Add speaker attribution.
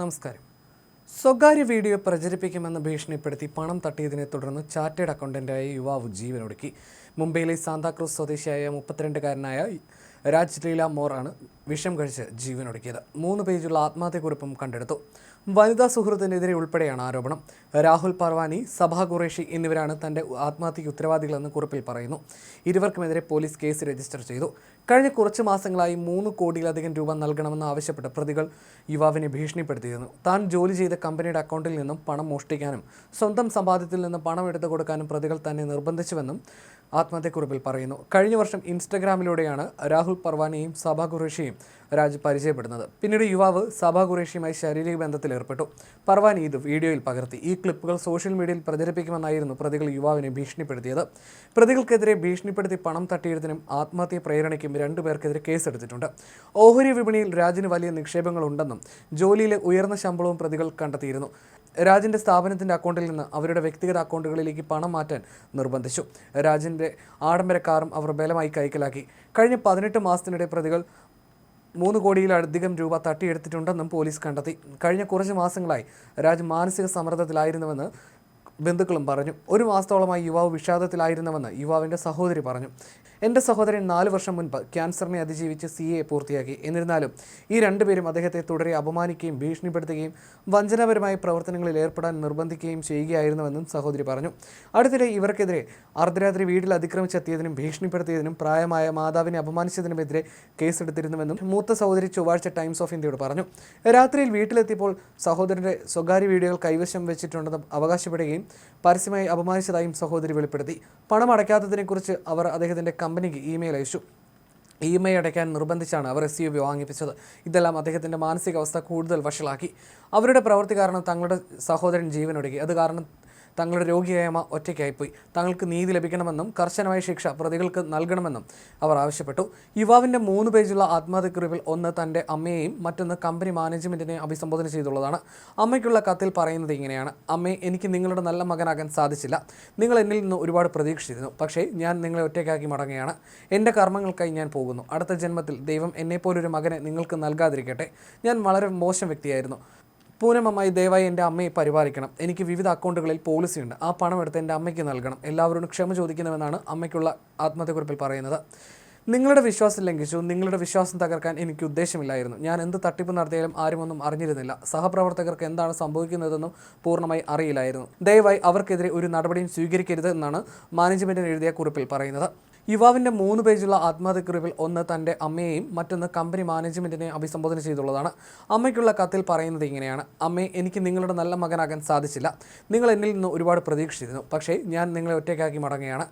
Speaker 1: നമസ്കാരം. സ്വകാര്യ വീഡിയോ പ്രചരിപ്പിക്കുമെന്ന് ഭീഷണിപ്പെടുത്തി പണം തട്ടിയതിനെ തുടർന്ന് ചാർട്ടേഡ് അക്കൗണ്ടന്റായ യുവാവ് ജീവനൊടുക്കി മുംബൈയിലെ സാന്താക്രൂസ് സ്വദേശിയായ മുപ്പത്തിരണ്ടുകാരനായ രാജ് ലീല മോറാണ് വിഷം കഴിച്ച് ജീവനൊടുക്കിയത് മൂന്ന് പേജുള്ള ആത്മഹത്യക്കുറിപ്പും കണ്ടെടുത്തു. വനിതാ സുഹൃത്തിനെതിരെ ഉൾപ്പെടെയാണ് ആരോപണം. രാഹുൽ പർവാനി സഭാ ഖുറേഷി എന്നിവരാണ് തന്റെ ആത്മഹത്യയ്ക്ക് ഉത്തരവാദികളെന്ന് കുറിപ്പിൽ പറയുന്നു. ഇരുവർക്കുമെതിരെ പോലീസ് കേസ് രജിസ്റ്റർ ചെയ്തു. കഴിഞ്ഞ കുറച്ച് മാസങ്ങളായി മൂന്ന് കോടിയിലധികം രൂപ നൽകണമെന്ന് ആവശ്യപ്പെട്ട് പ്രതികൾ യുവാവിനെ ഭീഷണിപ്പെടുത്തിയിരുന്നു. താൻ ജോലി ചെയ്ത കമ്പനിയുടെ അക്കൗണ്ടിൽ നിന്നും പണം മോഷ്ടിക്കാനും സ്വന്തം സമ്പാദ്യത്തിൽ നിന്ന് പണം എടുത്തു കൊടുക്കാനും പ്രതികൾ തന്നെ നിർബന്ധിച്ചുവെന്നും ആത്മഹത്യക്കുറിപ്പിൽ പറയുന്നു. കഴിഞ്ഞ വർഷം ഇൻസ്റ്റഗ്രാമിലൂടെയാണ് രാഹുൽ പർവാനിയും സഭാ ഖുറേഷിയും രാജ് പരിചയപ്പെടുന്നത് പിന്നീട് യുവാവ് സഭാ ഖുറേഷിയുമായി ശാരീരിക ബന്ധത്തിലേർപ്പെട്ടു പർവാനി ഇത് വീഡിയോയിൽ പകർത്തി. ഈ ക്ലിപ്പുകൾ സോഷ്യൽ മീഡിയയിൽ പ്രചരിപ്പിക്കുമെന്നായിരുന്നു പ്രതികൾ യുവാവിനെ ഭീഷണിപ്പെടുത്തിയത്. പ്രതികൾക്കെതിരെ ഭീഷണിപ്പെടുത്തി പണം തട്ടിയതിനും ആത്മഹത്യ പ്രേരണയ്ക്കും രണ്ടുപേർക്കെതിരെ കേസെടുത്തിട്ടുണ്ട്. ഓഹരി വിപണിയിൽ രാജിന് വലിയ നിക്ഷേപങ്ങളുണ്ടെന്നും ജോലിയിലെ ഉയർന്ന ശമ്പളവും പ്രതികൾ കണ്ടെത്തിയിരുന്നു. രാജിന്റെ സ്ഥാപനത്തിന്റെ അക്കൗണ്ടിൽ നിന്ന് അവരുടെ വ്യക്തിഗത അക്കൗണ്ടുകളിലേക്ക് പണം മാറ്റാൻ നിർബന്ധിച്ചു. രാജിന്റെ ആഡംബര കാറും അവർ ബലമായി കൈക്കലാക്കി. കഴിഞ്ഞ പതിനെട്ട് മാസത്തിനിടെ പ്രതികൾ മൂന്ന് കോടിയിലധികം രൂപ തട്ടിയെടുത്തിട്ടുണ്ടെന്നും പോലീസ് കണ്ടെത്തി. കഴിഞ്ഞ കുറച്ച് മാസങ്ങളായി രാജ് മാനസിക സമ്മർദ്ദത്തിലായിരുന്നുവെന്ന് ബന്ധുക്കളും പറഞ്ഞു ഒരു മാസത്തോളമായി യുവാവ് വിഷാദത്തിലായിരുന്നുവെന്ന് യുവാവിന്റെ സഹോദരി പറഞ്ഞു. എന്റെ സഹോദരൻ നാല് വർഷം മുൻപ് ക്യാൻസറിനെ അതിജീവിച്ച് സി എ പൂർത്തിയാക്കി. എന്നിരുന്നാലും ഈ രണ്ടുപേരും അദ്ദേഹത്തെ തുടരെ അപമാനിക്കുകയും ഭീഷണിപ്പെടുത്തുകയും വഞ്ചനാപരമായ പ്രവർത്തനങ്ങളിൽ ഏർപ്പെടാൻ നിർബന്ധിക്കുകയും ചെയ്യുകയായിരുന്നുവെന്നും സഹോദരി പറഞ്ഞു. അടുത്തിടെ ഇവർക്കെതിരെ അർദ്ധരാത്രി വീട്ടിൽ അതിക്രമിച്ചെത്തിയതിനും ഭീഷണിപ്പെടുത്തിയതിനും പ്രായമായ മാതാവിനെ അപമാനിച്ചതിനുമെതിരെ കേസെടുത്തിരുന്നുവെന്നും മൂത്ത സഹോദരി ചൊവ്വാഴ്ച ടൈംസ് ഓഫ് ഇന്ത്യയോട് പറഞ്ഞു. രാത്രിയിൽ വീട്ടിലെത്തിയപ്പോൾ സഹോദരന്റെ സ്വകാര്യ വീഡിയോകൾ കൈവശം വെച്ചിട്ടുണ്ടെന്ന് അവകാശപ്പെടുകയും പരസ്യമായി അപമാനിച്ചതായും സഹോദരി വെളിപ്പെടുത്തി. പണം അടയ്ക്കാത്തതിനെക്കുറിച്ച് അവർ അദ്ദേഹത്തിന്റെ കമ്പനിക്ക് ഇമെയിൽ അയച്ചു. ഇ എം ഐ അടയ്ക്കാൻ നിർബന്ധിച്ചാണ് അവർ എസ് യു ബി വാങ്ങിപ്പിച്ചത്. ഇതെല്ലാം അദ്ദേഹത്തിന്റെ മാനസികാവസ്ഥ കൂടുതൽ വഷളാക്കി. അവരുടെ പ്രവൃത്തി കാരണം തങ്ങളുടെ സഹോദരൻ ജീവനൊടുക്കി. അത് കാരണം തങ്ങളുടെ രോഗിയായ അമ്മ ഒറ്റയ്ക്കായിപ്പോയി. തങ്ങൾക്ക് നീതി ലഭിക്കണമെന്നും കർശനമായ ശിക്ഷ പ്രതികൾക്ക് നൽകണമെന്നും അവർ ആവശ്യപ്പെട്ടു. യുവാവിന്റെ മൂന്ന് പേജുള്ള ആത്മഹത്യക്കുറിപ്പിൽ ഒന്ന് തന്റെ അമ്മയെയും മറ്റൊന്ന് കമ്പനി മാനേജ്മെന്റിനെ അഭിസംബോധന ചെയ്തുള്ളതാണ്. അമ്മയ്ക്കുള്ള കത്തിൽ പറയുന്നത് ഇങ്ങനെയാണ്. അമ്മേ എനിക്ക് നിങ്ങളുടെ നല്ല മകനാകാൻ സാധിച്ചില്ല. നിങ്ങൾ എന്നിൽ നിന്ന് ഒരുപാട് പ്രതീക്ഷിച്ചിരുന്നു. പക്ഷേ ഞാൻ നിങ്ങളെ ഒറ്റയ്ക്കാക്കി മടങ്ങുകയാണ്. എന്റെ കർമ്മങ്ങൾക്കായി ഞാൻ പോകുന്നു. അടുത്ത ജന്മത്തിൽ ദൈവം എന്നെപ്പോലൊരു മകനെ നിങ്ങൾക്ക് നൽകാതിരിക്കട്ടെ. ഞാൻ വളരെ മോശം വ്യക്തിയായിരുന്നു. പൂനമമായി ദയവായി എന്റെ അമ്മയെ പരിപാലിക്കണം. എനിക്ക് വിവിധ അക്കൗണ്ടുകളിൽ പോളിസി ഉണ്ട്. ആ പണം എടുത്ത് എന്റെ അമ്മയ്ക്ക് നൽകണം. എല്ലാവരോടും ക്ഷമ ചോദിക്കണമെന്നാണ് അമ്മയ്ക്കുള്ള ആത്മഹത്യക്കുറിപ്പിൽ പറയുന്നത്. നിങ്ങളുടെ വിശ്വാസം ലംഘിച്ചു. നിങ്ങളുടെ വിശ്വാസം തകർക്കാൻ എനിക്ക് ഉദ്ദേശമില്ലായിരുന്നു. ഞാൻ എന്ത് തട്ടിപ്പ് നടത്തിയാലും ആരുമൊന്നും അറിഞ്ഞിരുന്നില്ല. സഹപ്രവർത്തകർക്ക് എന്താണ് സംഭവിക്കുന്നതെന്നും പൂർണമായി അറിയില്ലായിരുന്നു. ദയവായി അവർക്കെതിരെ ഒരു നടപടിയും സ്വീകരിക്കരുത് എന്നാണ് മാനേജ്മെന്റിന് എഴുതിയ കുറിപ്പിൽ പറയുന്നത്. യുവാവിന്റെ മൂന്ന് പേജുള്ള ആത്മഹത്യക്കുറിപ്പിൽ ഒന്ന് തന്റെ അമ്മയെയും മറ്റൊന്ന് കമ്പനി മാനേജ്മെന്റിനെയും അഭിസംബോധന ചെയ്തുള്ളതാണ്. അമ്മയ്ക്കുള്ള കത്തിൽ പറയുന്നത് ഇങ്ങനെയാണ്. അമ്മേ എനിക്ക് നിങ്ങളുടെ നല്ല മകനാകാൻ സാധിച്ചില്ല. നിങ്ങൾ എന്നിൽ നിന്ന് ഒരുപാട് പ്രതീക്ഷിച്ചിരുന്നു. പക്ഷേ ഞാൻ നിങ്ങളെ ഒറ്റയ്ക്കാക്കി മടങ്ങുകയാണ്.